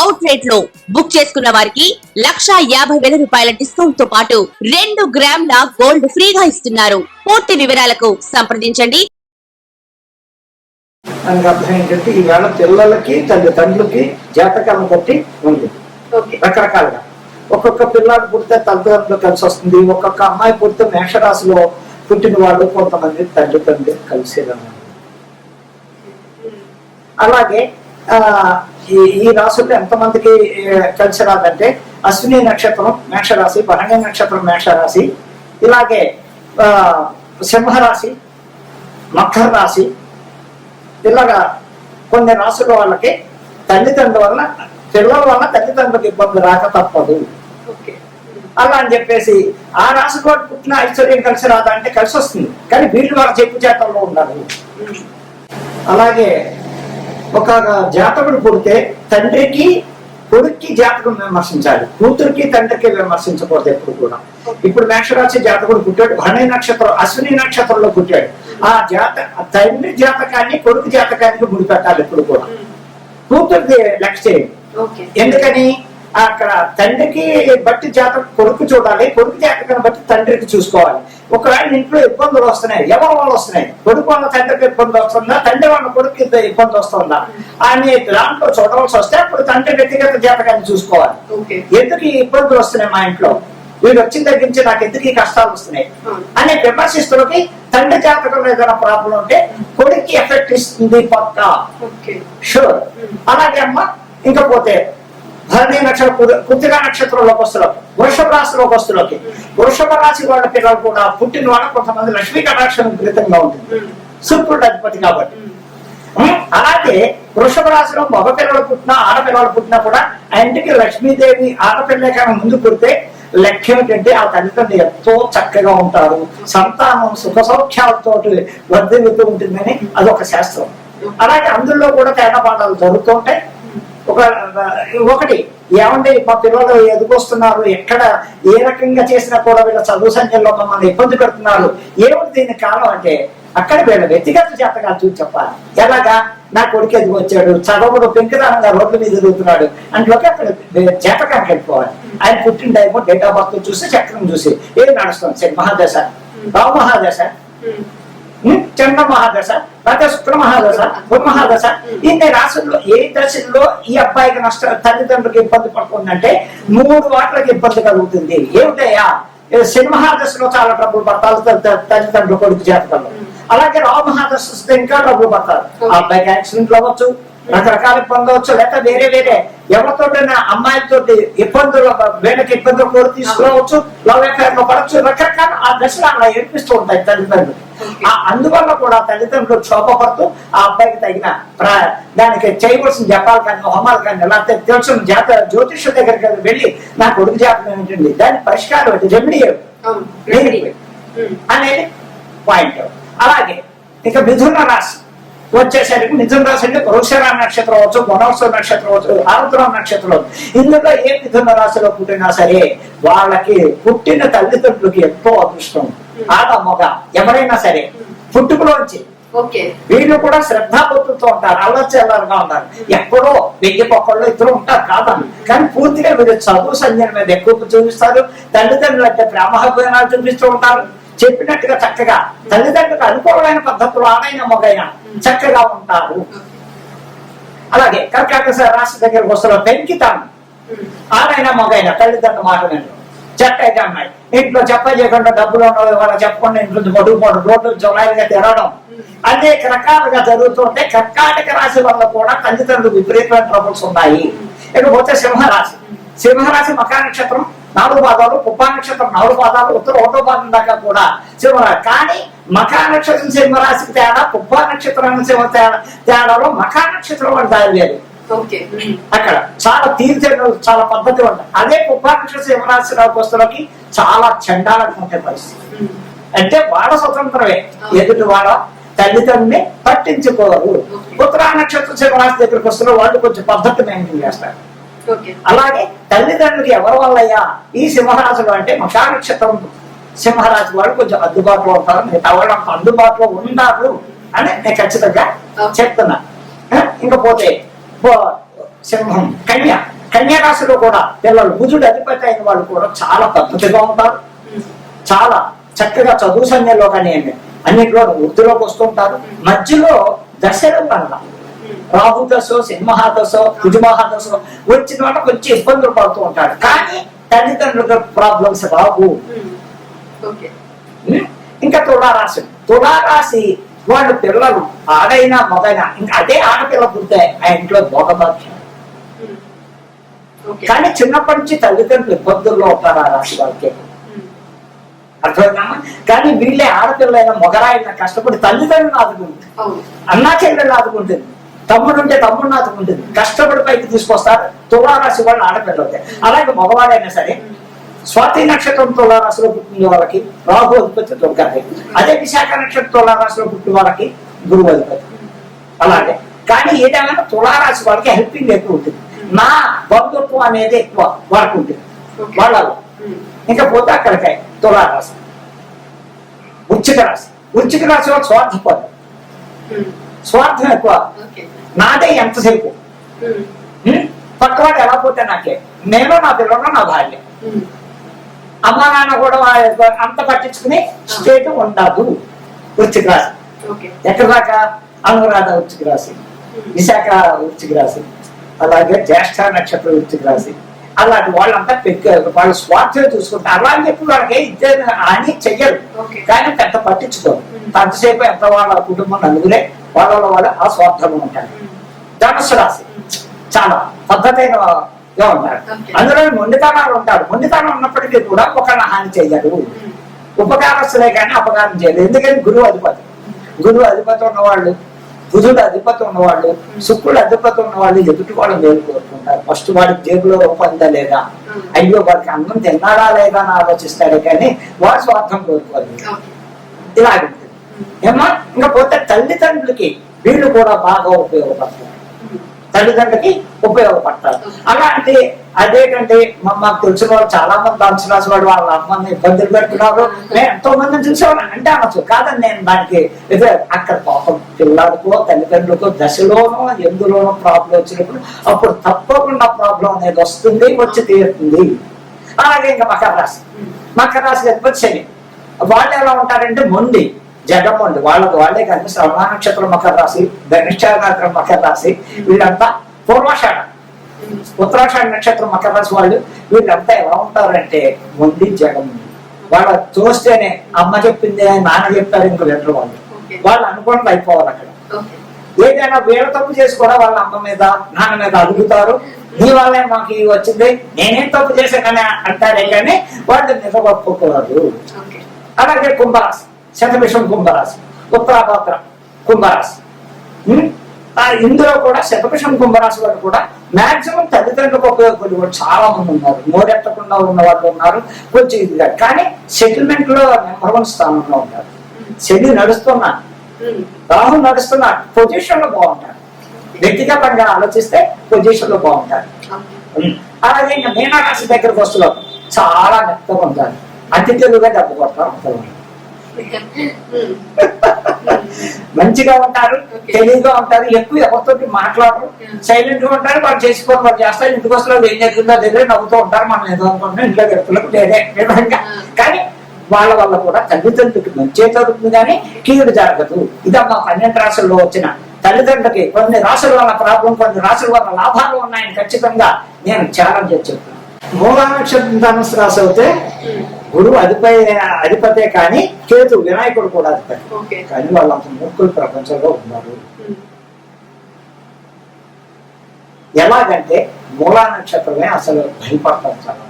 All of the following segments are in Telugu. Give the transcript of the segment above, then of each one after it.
అవుట్ రేట్లో బుక్ చేసుకున్న వారికి లక్షా యాభై వేల రూపాయల డిస్కౌంట్తో పాటు రెండు గ్రాముల గోల్డ్ ఫ్రీగా ఇస్తున్నారు. పూర్తి వివరాలకు సంప్రదించండి. దానికి అర్థం ఏంటంటే ఈవేళ పిల్లలకి తల్లిదండ్రులకి జాతకాలను బట్టి ఉంది. ఓకే. రకరకాలుగా. ఒక్కొక్క పిల్లాడు పుడితే తల్లిదండ్రులు కలిసి వస్తుంది. ఒక్కొక్క అమ్మాయి పుడితే మేషరాశిలో పుట్టిన వాళ్ళు కొంతమంది తల్లిదండ్రులు కలిసి అలాగే ఆ ఈ ఈ రాశుల్లో ఎంతమందికి కలిసి రాదంటే అశ్విని నక్షత్రం మేషరాశి భరణి నక్షత్రం మేషరాశి ఇలాగే సింహరాశి మకర రాశి ఇలాగా కొన్ని రాసుల వాళ్ళకి తల్లిదండ్రుల వల్ల పిల్లల వల్ల తల్లిదండ్రులకు ఇబ్బంది రాక తప్పదు. అలా అని చెప్పేసి ఆ రాశి కూడా పుట్టిన ఐశ్వర్యం కలిసి రాదా అంటే కలిసి వస్తుంది కానీ వీళ్ళు వాళ్ళ చెప్పు చేతల్లో ఉండాలి అలాగే ఒక జాతకుడు పుడితే తండ్రికి కొడుక్కి జాతకం విమర్శించాలి. కూతురికి తండ్రికి విమర్శించకూడదు ఎప్పుడు కూడా. ఇప్పుడు మేషరాశి జాతకుడు పుట్టాడు భరణి నక్షత్రం అశ్విని నక్షత్రంలో పుట్టాడు. ఆ జాత తండ్రి జాతకాన్ని కొడుకు జాతకానికి ముడిపెట్టాలి ఎప్పుడు కూడా. కూతురికి లెక్క చేయండి. ఎందుకని? అక్కడ తండ్రికి బట్టి జాతకం కొడుకు చూడాలి. కొడుకు జాతకాన్ని బట్టి తండ్రికి చూసుకోవాలి. ఒకవేళ ఇంట్లో ఇబ్బందులు వస్తున్నాయి ఎవరి వల్ల వస్తున్నాయి? కొడుకు వాళ్ళ తండ్రికి ఇబ్బంది వస్తుందా? తండ్రి వాళ్ళ కొడుకు ఇబ్బంది వస్తుందా? అని దాంట్లో చూడవలసి వస్తే అప్పుడు తండ్రి వ్యక్తిగత జాతకాన్ని చూసుకోవాలి. ఎందుకు ఈ ఇబ్బందులు వస్తున్నాయి మా ఇంట్లో? వీడు వచ్చిన దగ్గర నుంచి నాకు ఎందుకు ఈ కష్టాలు వస్తున్నాయి. అనే విమర్శిస్తులకి తండ్రి జాతకంలో ఏదైనా ప్రాబ్లం ఉంటే కొడుక్కి ఎఫెక్ట్ ఇస్తుంది పక్కా. షూర్ అలాగే అమ్మ ఇంకా పోతే భరణి నక్షత్ర కృతిగా నక్షత్రంలోకి వస్తున్నారు. వృషభ రాశిలోకి వస్తులోకి వృషభ రాశి వాళ్ళ పిల్లలు కూడా పుట్టిన వాళ్ళ కొంతమంది లక్ష్మీ కటాక్షం విపరీతంగా ఉంటుంది శుక్రుడు అధిపతి కాబట్టి. అలాగే వృషభ రాశిలో మగ పిల్లలు పుట్టినా ఆడపిల్లలు పుట్టినా కూడా ఆ ఇంటికి లక్ష్మీదేవి ఆడపిల్ల కన్నా ముందు పుడితే లెక్క ఏమిటంటే ఆ తల్లిదండ్రులు ఎంతో చక్కగా ఉంటారు. సంతానం సుఖ సౌఖ్యాలతో వర్ధిల్లుతూ ఉంటుందని అదొక శాస్త్రం. అలాగే అందులో కూడా తేడా పాఠాలు జరుగుతుంటాయి ఒక ఒకటి ఏమంటే మా పిల్లలు ఎదుకొస్తున్నారు ఎక్కడ ఏ రకంగా చేసినా కూడా వీళ్ళ చదువు సంఖ్యలో మమ్మల్ని ఇబ్బంది పెడుతున్నారు. ఏమిటి దీని కారణం అంటే అక్కడ వీళ్ళ వ్యక్తిగత జాతకాలు చూసి చెప్పాలి. ఎలాగా? నా కొడుకు ఎదుగు వచ్చాడు చదవడు పెంకుదానంగా రోడ్ల మీద తిరుగుతున్నాడు అంట్లోకి అక్కడ జాతకానికి వెళ్ళిపోవాలి. ఆయన పుట్టిన టైము డేట్ ఆఫ్ బర్త్ చూసి చక్రం చూసి ఏం నడుస్తుంది? సరే మహాదశ. రావు మహాదశ? చంద్ర మహాదశ లేకపోతే శుక్ర మహాదశ మహాదశ. ఇన్ని రాశుల్లో ఏ దశల్లో ఈ అబ్బాయికి నష్ట తల్లిదండ్రులకు ఇబ్బంది పడుతుందంటే మూడు వాట్లకి ఇబ్బంది కలుగుతుంది. ఏమిటయ్యా? శని మహాదశలో చాలా డబ్బులు పడతారు తల్లిదండ్రులు కొడుకు జాతకంలో. అలాగే రావు మహాదశ వస్తే ఇంకా డబ్బులు పడతారు ఆ అబ్బాయికి యాక్సిడెంట్ అవ్వచ్చు రకరకాల ఇబ్బంది అవచ్చు లేకపోతే వేరే వేరే ఎవరితోటైనా అమ్మాయిలతోటి ఇబ్బందులు వీళ్ళకి ఇబ్బందులు కూడా తీసుకురావచ్చు లవ్ అఫేర్లో పడవచ్చు రకరకాల ఆ దశలు అలా ఏర్పిస్తూ ఉంటాయి తల్లిదండ్రులు. ఆ అందువల్ల కూడా తల్లిదండ్రులు క్షోభపడుతూ ఆ అబ్బాయికి తగిన ప్ర- దానికి చేయవలసిన జపాలు కానీ హోమాలు కానీ లేకపోతే తెలిసిన జాత జ్యోతిష దగ్గరికి వెళ్ళి నా కొడుకు జాతకం ఏంటండి దాని పరిష్కారం ఏంటి? రెమెడీ? అనేది పాయింట్ అలాగే ఇక మిథున రాశి. వచ్చేసరికి మిథున రాశి అంటే వృక్షరా నక్షత్రం అవచ్చు గుణోత్సవ నక్షత్రం అవచ్చు ఆరుద్ర నక్షత్రం అవచ్చు ఇందులో ఏ మిథున రాశిలో పుట్టినా సరే వాళ్ళకి పుట్టిన తల్లిదండ్రులకి ఎంతో అదృష్టం. ఆడ మగ ఎవరైనా సరే పుట్టుకలోంచి ఓకే. వీళ్ళు కూడా శ్రద్ధాభక్తులతో ఉంటారు అల్లచెల్లరుగా ఉన్నారు. ఎక్కడో వెయ్యి పొక్కల్లో ఇద్దరు ఉంటారు కాదని. కానీ పూర్తిగా వీళ్ళు చదువు సంజయం మీద ఎక్కువ చూపిస్తారు. తల్లిదండ్రులు అంటే ప్రేమహత్వాలు చూపిస్తూ ఉంటారు. చెప్పినట్టుగా చక్కగా తల్లిదండ్రులకు అనుకూలమైన పద్ధతులు ఆడైన మొగైన చక్కగా ఉంటారు. అలాగే కర్కాటక రాశి దగ్గరకు వస్తున్న పెంకితాను ఆడైనా మొగైన తల్లిదండ్రుల మాట వినరు చెట్టయితే అమ్మాయి. ఇంట్లో చెప్ప చేయకుండా డబ్బులు ఉన్నవి చెప్పకుండా ఇంట్లో మడుగు పడు రోడ్లు జొలాయిగా తిరగడం అనేక రకాలుగా జరుగుతుంటే కర్కాటక రాశి వల్ల కూడా తల్లిదండ్రులు విపరీతమైన ట్రబుల్స్ ఉన్నాయి. ఇకపోతే సింహరాశి. సింహరాశి మకా నక్షత్రం. నాలుగు పాదాలు పుబ్బా నక్షత్రం నాలుగు పాదాలు ఉత్తర ఒకటో పాదం దాకా కూడా సింహరాశి కానీ మకా నక్షత్రం సింహరాశికి తేడా పుబ్బా నక్షత్రం సింహ తేడా తేడాలో మకా నక్షత్రం అని దారి ఓకే. అక్కడ చాలా తీర్చడం చాలా పద్ధతి ఉంటాయి. అదే కుప్పాక్ష సింహరాశి వస్తువులకి చాలా చండాలంగా ఉంటాయి పరిస్థితి. అంటే వాళ్ళ స్వతంత్రమే. ఎదుటి వాళ్ళ తల్లిదండ్రుల్ని పట్టించుకోరు. ఉత్తరా నక్షత్ర సింహరాశి దగ్గరికి వస్తున్న వాళ్ళు కొంచెం పద్ధతి మెయింటైన్ చేస్తారు. అలాగే తల్లిదండ్రులకి ఎవరి వల్లయ్యా? ఈ సింహరాశులు అంటే మషా నక్షత్రం సింహరాశి వాళ్ళు కొంచెం అందుబాటులో ఉంటారు మిగతా వాళ్ళు అంత అందుబాటులో ఉన్నారు అని నేను ఖచ్చితంగా చెప్తున్నా. ఆ, ఇంకా పోతే పో- సింహం కన్య. కన్యా రాశిలో కూడా పిల్లలు బుధుడు అధిపతి అయిన వాళ్ళు కూడా చాలా పద్ధతిగా ఉంటారు. చాలా చక్కగా చదువు సమయంలో కానీ అన్నింటిలో వృద్ధిలోకి వస్తుంటారు మధ్యలో దశలు వల్ల రాహు దశ సింహ దశ కుజుమహ దశ వచ్చిన వాళ్ళ కొంచెం ఇబ్బందులు పడుతూ ఉంటాడు. కానీ తల్లిదండ్రులకు ప్రాబ్లమ్స్ రావు? ఇంకా తులారాశి. తులారాశి వాళ్ళు పిల్లలు ఆడైనా మగైనా ఇంకా అదే ఆడపిల్ల పుడితే ఆ ఇంట్లో భోగభాగ్యం. కానీ చిన్నప్పటి నుంచి తల్లిదండ్రులు ఇబ్బందుల్లో ఉంటారు ఆ రాశి వాళ్ళకి? అర్థమైనా కానీ వీళ్ళే ఆడపిల్లైన మొగరాయిన కష్టపడి తల్లిదండ్రులు ఆదుకుంటుంది అన్నా చెల్లెళ్ళు ఆదుకుంటుంది తమ్ముడు ఉంటే తమ్ముడిని ఆదుకుంటుంది కష్టపడి పైకి తీసుకొస్తారు తులారాశి వాళ్ళు ఆడపిల్ల అలాగే మగవాడైనా సరే స్వాతి నక్షత్రం తులారాశిలో పుట్టిన వాళ్ళకి రాహు అధిపతి దుర్గాది అదే విశాఖ నక్షత్రం తులారాశిలో పుట్టిన వాళ్ళకి గురువు అధిపతి అలాగే కానీ ఏదైనా తులారాశి వాళ్ళకి హెల్పింగ్ ఎక్కువ ఉంటుంది. నా బంధుత్వం అనేది ఎక్కువ వాళ్ళకు ఉంటుంది. ఓకే. వాళ్ళలో. ఇంకా పోతే అక్కడికి తులారాశి. వృచ్చిక రాశి. వృచ్చిక రాశి వాళ్ళు స్వార్థపడు స్వార్థం ఎక్కువ. నాదే ఎంతసేపు? పక్కవాడు ఎలా పోతే నాకే? నేను నా పిల్లలు నా భార్య అమ్మ నాన్న కూడా అంత పట్టించుకుని స్టేట్ ఉండదు రాశి ఓకే. ఎక్కడ దాకా అనురాధ వృచ్చిక రాశి విశాఖ వృచ్చిక రాశి అలాగే జ్యేష్ఠ నక్షత్ర వృచ్చిక రాశి అలాంటి వాళ్ళంతా వాళ్ళు స్వార్థం చూసుకుంటారు అలా అని చెప్పి వాళ్ళకి ఇద్దరు అని చెయ్యరు. కానీ పెద్ద పట్టించుకోరు. అంతసేపు ఎంత వాళ్ళ కుటుంబం నలుగురే. వాళ్ళ వాళ్ళ ఆ స్వార్థంగా ఉంటారు ధనుసు రాశి. చాలా పద్ధతైన ఉంటారు. అందులో మొండితనాలు ఉంటారు. మొండితనం ఉన్నప్పటికీ కూడా ఒకళ్ళ హాని చెయ్యరు ఉపకారస్తులే కానీ అపకారం చేయలేదు. ఎందుకని? గురువు అధిపతి. గురువు అధిపతి ఉన్నవాళ్ళు బుధుడు అధిపతి ఉన్నవాళ్ళు శుక్రుడు అధిపతి ఉన్నవాళ్ళు ఎదుటి వాళ్ళు మేలు కోరుకుంటారు. ఫస్ట్ వాడికి జేబులో రూపందా లేదా? అయ్యో వాడికి అన్నం తిన్నాడా లేదా అని ఆలోచిస్తాడే కానీ వాడు స్వార్థం కోరుకోదు ఇలాగుంటుంది ఏమా ఇంకా పోతే తల్లిదండ్రులకి వీళ్ళు కూడా బాగా ఉపయోగపడతారు. తల్లిదండ్రులకి ఉపయోగపడతారు. అలాంటి అదేంటంటే మా- మాకు తెలిసిన వాళ్ళు చాలా మంది ధనుసు వాడు వాళ్ళ అమ్మని ఇబ్బందులు పెడుతున్నారు. నేను ఎంతో మందిని చూసేవాళ్ళు అంటే అనొచ్చు. కాదని నేను దానికి ఇదే అక్కడ పాపం పిల్లలకో తల్లిదండ్రులకో దశలోనో ఎందులోనో ప్రాబ్లం వచ్చినప్పుడు అప్పుడు తప్పకుండా ప్రాబ్లం అనేది వస్తుంది వచ్చి తీరుతుంది. అలాగే ఇంకా మకర రాశి. మకర రాశి అధిపతి శని. వాళ్ళు ఎలా ఉంటారంటే మొండి. జగమొండి. వాళ్ళకి వాళ్ళే కానీ శ్రవణ నక్షత్రం మకర రాశి ధనిష్ట నక్షత్రం మకర రాశి. వీళ్ళంతా పూర్వాషాఢ. ఉత్తరాషాఢ నక్షత్రం మకర రాశి వాళ్ళు. వీళ్ళంతా ఎలా ఉంటారంటే మొండి జగముండి. వాళ్ళ చూస్తేనే అమ్మ చెప్పింది నాన్న చెప్పారు ఇంకో లెటర్ వాళ్ళు. వాళ్ళు అనుకోవడం అయిపోవాలి అక్కడ. ఏదైనా వీళ్ళ తప్పు చేసి కూడా వాళ్ళ అమ్మ మీద నాన్న మీద అడుగుతారు. నీ వల్లే మాకు ఇది వచ్చింది. నేనేం తప్పు చేశానని అంటారే కానీ వాళ్ళు నిజగొప్పుకోరు ఓకే. అలాగే కుంభరాశి. శతభిషం కుంభరాశి ఉత్తరాపాత్ర కుంభరాశి. ఆ ఇందులో కూడా శతభిషం కుంభరాశి వాళ్ళు కూడా మాక్సిమం తల్లిదండ్రులకు ఉపయోగపడే వాళ్ళు చాలా మంది ఉన్నారు. నోరెత్తకుండా ఉన్న వాళ్ళు ఉన్నారు కొంచెం ఇదిగా కానీ సెటిల్మెంట్లో నెంబర్ వన్ స్థానంలో ఉంటారు శని నడుస్తున్నా రాహు నడుస్తున్న పొజిషన్లో బాగుంటారు. వ్యక్తిగతంగా ఆలోచిస్తే పొజిషన్లో బాగుంటారు అలాగే ఇంకా మీనరాశి దగ్గరకు వస్తున్నారు. చాలా మెత్తగా ఉంటారు. అతి తెలుగుగా దెబ్బ కొడతారు అంతవరకు మంచిగా ఉంటారు. తెలివిగా ఉంటారు ఎక్కువ ఎవరితోటి మాట్లాడరు. సైలెంట్గా ఉంటారు వాళ్ళు చేసుకోవడం వాళ్ళు చేస్తారు ఇంటికి వస్తారు ఏం జరిగిందో దగ్గర నవ్వుతూ ఉంటారు మనం ఏదో అనుకుంటున్నాం ఇంట్లో వ్యక్తులకు Yeah. కానీ వాళ్ళ వల్ల కూడా తల్లిదండ్రులకి మంచి జరుగుతుంది కానీ కీడు జరగదు ఇదమ్మా పన్నెండు రాసుల్లో వచ్చిన తల్లిదండ్రులకి కొన్ని రాసుల వల్ల ప్రాబ్లం కొన్ని రాసుల వల్ల లాభాలు ఉన్నాయని ఖచ్చితంగా నేను ఛాలెంజ్ చెప్తున్నాను మూలా నక్షత్రం ధనుసు రాశి అయితే గురువు అధిపతి అధిపతే కానీ కేతు వినాయకుడు కూడా అధిపతి. కానీ వాళ్ళంత మూర్ఖులు ప్రపంచంలో ఉన్నారు. ఎలాగంటే మూలా నక్షత్రమే అసలు భయపడతారు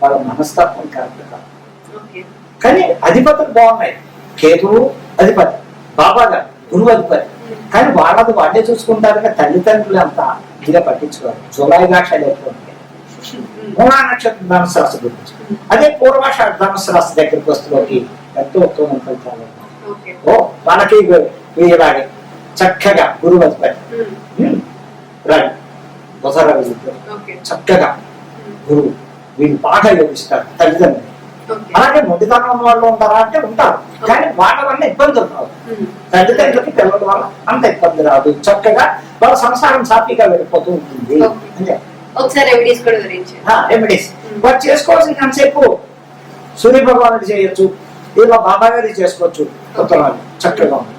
వాళ్ళ మనస్తత్వం కరెక్ట్ కాదు. కానీ అధిపతులు బాగున్నాయి. కేతువు అధిపతి బాబా గారు గురువు అధిపతి. కానీ వాళ్ళది వాళ్ళే చూసుకుంటారు తల్లిదండ్రులు అంత ఇదిగా పట్టించుకోరు. జులై ఎక్కువ ఉంటాయి మూలా నక్షత్రం ధనుసు రాశి గురించి. అదే పూర్వాష ధనుసు రాశి దగ్గరికి వస్తులోకి ఎంతో ఉత్తమం ఫలితాలు ఓ మనకి ఇలాగే చక్కగా గురువు అధిపతి ఉమ్, ఉమ్, రాడు. బుధర ఇద్దరు ఓకే. చక్కగా గురువు వీళ్ళు బాగా యోగిస్తారు తల్లిదండ్రులు. అలాగే మొండితనం వాళ్ళు ఉంటారా అంటే ఉంటారు. కానీ వాళ్ళ వల్ల ఇబ్బందులు రావు. తల్లిదండ్రులకి పిల్లల వల్ల అంత ఇబ్బంది రాదు. చక్కగా వాళ్ళ సంసారం సాఫీగా వెళ్ళిపోతూ ఉంటుంది. అంతే. ఒకసారి రెమెడీస్ కూడా వివరించండి. రెమెడీస్ వాడు చేసుకోవాల్సిన సేపు సూర్య భగవానుడు చేయొచ్చు ఇలా బాబా గారి చేసుకోవచ్చు కొత్త వాళ్ళు చక్కగా ఉంది.